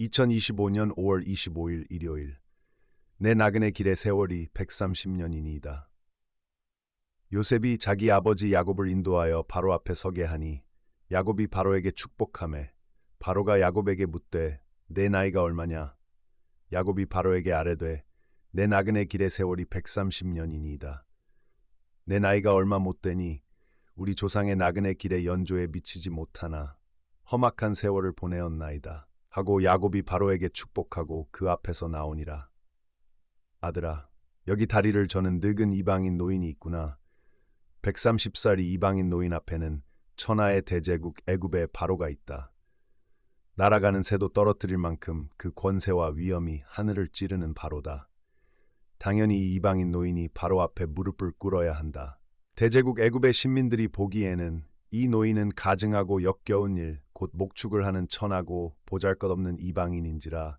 2025년 5월 25일 일요일 내 나그네 길의 세월이 130년이니이다. 요셉이 자기 아버지 야곱을 인도하여 바로 앞에 서게 하니 야곱이 바로에게 축복하매 바로가 야곱에게 묻되 내 나이가 얼마냐 야곱이 바로에게 아뢰되 내 나그네 길의 세월이 130년이니이다. 내 나이가 얼마 못 되니 우리 조상의 나그네 길의 연조에 미치지 못하나 험악한 세월을 보내었나이다. 하고 야곱이 바로에게 축복하고 그 앞에서 나오니라. 아들아, 여기 다리를 저는 늙은 이방인 노인이 있구나. 130살이 이방인 노인 앞에는 천하의 대제국 애굽의 바로가 있다. 날아가는 새도 떨어뜨릴 만큼 그 권세와 위엄이 하늘을 찌르는 바로다. 당연히 이 이방인 노인이 바로 앞에 무릎을 꿇어야 한다. 대제국 애굽의 신민들이 보기에는 이 노인은 가증하고 역겨운 일, 곧 목축을 하는 천하고 보잘것없는 이방인인지라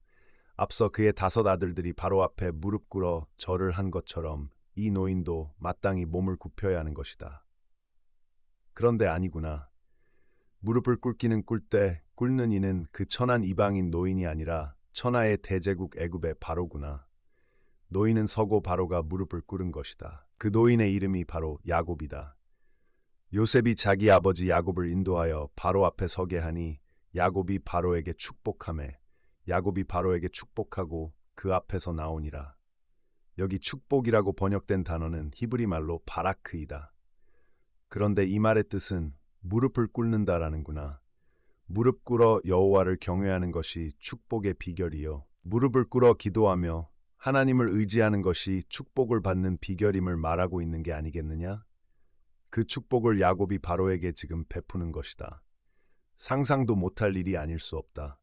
앞서 그의 다섯 아들들이 바로 앞에 무릎 꿇어 절을 한 것처럼 이 노인도 마땅히 몸을 굽혀야 하는 것이다. 그런데 아니구나. 무릎을 꿇기는 꿇때 꿇는 이는 그 천한 이방인 노인이 아니라 천하의 대제국 애굽의 바로구나. 노인은 서고 바로가 무릎을 꿇은 것이다. 그 노인의 이름이 바로 야곱이다. 요셉이 자기 아버지 야곱을 인도하여 바로 앞에 서게 하니 야곱이 바로에게 축복하매 야곱이 바로에게 축복하고 그 앞에서 나오니라. 여기 축복이라고 번역된 단어는 히브리 말로 바라크이다. 그런데 이 말의 뜻은 무릎을 꿇는다라는구나. 무릎 꿇어 여호와를 경외하는 것이 축복의 비결이요. 무릎을 꿇어 기도하며 하나님을 의지하는 것이 축복을 받는 비결임을 말하고 있는 게 아니겠느냐? 그 축복을 야곱이 바로에게 지금 베푸는 것이다. 상상도 못할 일이 아닐 수 없다.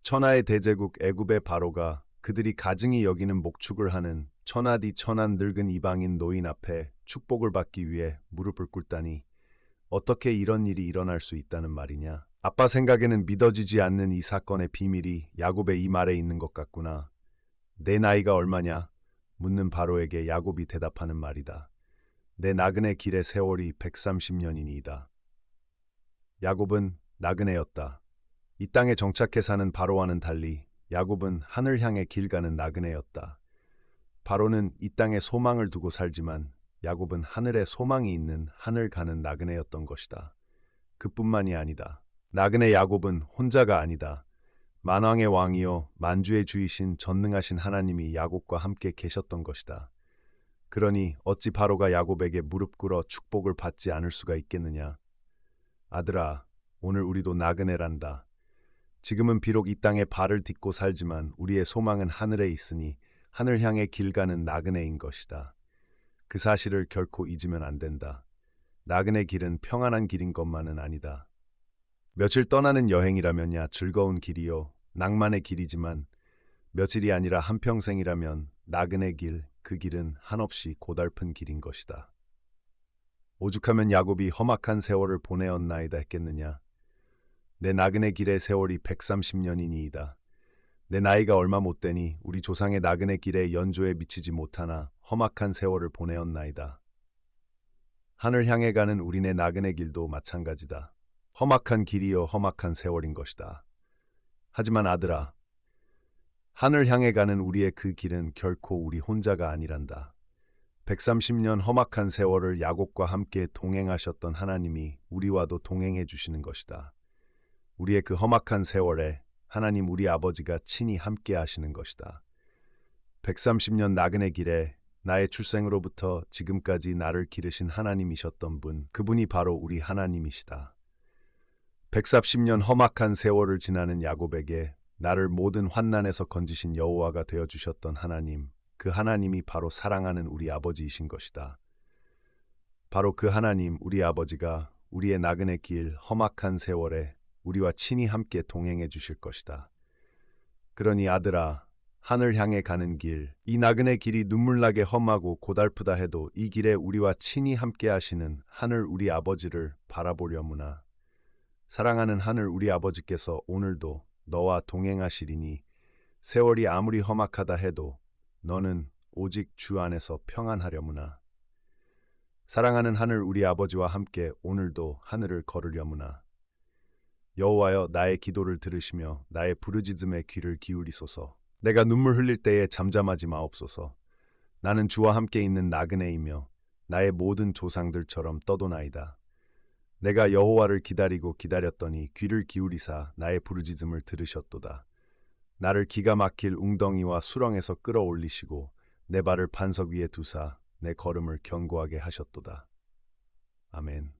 천하의 대제국 애굽의 바로가 그들이 가증히 여기는 목축을 하는 천하디 천한 늙은 이방인 노인 앞에 축복을 받기 위해 무릎을 꿇다니 어떻게 이런 일이 일어날 수 있다는 말이냐? 아빠 생각에는 믿어지지 않는 이 사건의 비밀이 야곱의 이 말에 있는 것 같구나. 내 나이가 얼마냐? 묻는 바로에게 야곱이 대답하는 말이다. 내 나그네 길의 세월이 130년이니이다. 야곱은 나그네였다. 이 땅에 정착해 사는 바로와는 달리 야곱은 하늘 향해 길 가는 나그네였다. 바로는 이 땅에 소망을 두고 살지만 야곱은 하늘에 소망이 있는 하늘 가는 나그네였던 것이다. 그뿐만이 아니다. 나그네 야곱은 혼자가 아니다. 만왕의 왕이요 만주의 주이신 전능하신 하나님이 야곱과 함께 계셨던 것이다. 그러니 어찌 바로가 야곱에게 무릎 꿇어 축복을 받지 않을 수가 있겠느냐. 아들아, 오늘 우리도 나그네란다. 지금은 비록 이 땅에 발을 딛고 살지만 우리의 소망은 하늘에 있으니 하늘 향해 길 가는 나그네인 것이다. 그 사실을 결코 잊으면 안 된다. 나그네 길은 평안한 길인 것만은 아니다. 며칠 떠나는 여행이라면야 즐거운 길이요, 낭만의 길이지만 며칠이 아니라 한평생이라면 나그네 길, 그 길은 한없이 고달픈 길인 것이다. 오죽하면 야곱이 험악한 세월을 보내었나이다 했겠느냐. 내 나그네 길의 세월이 130년이니이다. 내 나이가 얼마 못 되니 우리 조상의 나그네 길에 연조에 미치지 못하나 험악한 세월을 보내었나이다. 하늘 향해 가는 우리네 나그네 길도 마찬가지다. 험악한 길이요 험악한 세월인 것이다. 하지만 아들아, 하늘 향해 가는 우리의 그 길은 결코 우리 혼자가 아니란다. 130년 험악한 세월을 야곱과 함께 동행하셨던 하나님이 우리와도 동행해 주시는 것이다. 우리의 그 험악한 세월에 하나님 우리 아버지가 친히 함께 하시는 것이다. 130년 나그네 길에 나의 출생으로부터 지금까지 나를 기르신 하나님이셨던 분, 그분이 바로 우리 하나님이시다. 130년 험악한 세월을 지나는 야곱에게 나를 모든 환난에서 건지신 여호와가 되어 주셨던 하나님, 그 하나님이 바로 사랑하는 우리 아버지이신 것이다. 바로 그 하나님, 우리 아버지가 우리의 나그네 길 험악한 세월에 우리와 친히 함께 동행해 주실 것이다. 그러니 아들아, 하늘 향해 가는 길, 이 나그네 길이 눈물나게 험하고 고달프다 해도 이 길에 우리와 친히 함께 하시는 하늘 우리 아버지를 바라보려무나. 사랑하는 하늘 우리 아버지께서 오늘도 너와 동행하시리니 세월이 아무리 험악하다 해도 너는 오직 주 안에서 평안하려무나. 사랑하는 하늘 우리 아버지와 함께 오늘도 하늘을 걸으려무나. 여호와여 나의 기도를 들으시며 나의 부르짖음에 귀를 기울이소서. 내가 눈물 흘릴 때에 잠잠하지 마옵소서. 나는 주와 함께 있는 나그네이며 나의 모든 조상들처럼 떠도나이다. 내가 여호와를 기다리고 기다렸더니 귀를 기울이사 나의 부르짖음을 들으셨도다. 나를 기가 막힐 웅덩이와 수렁에서 끌어올리시고 내 발을 반석 위에 두사 내 걸음을 견고하게 하셨도다. 아멘.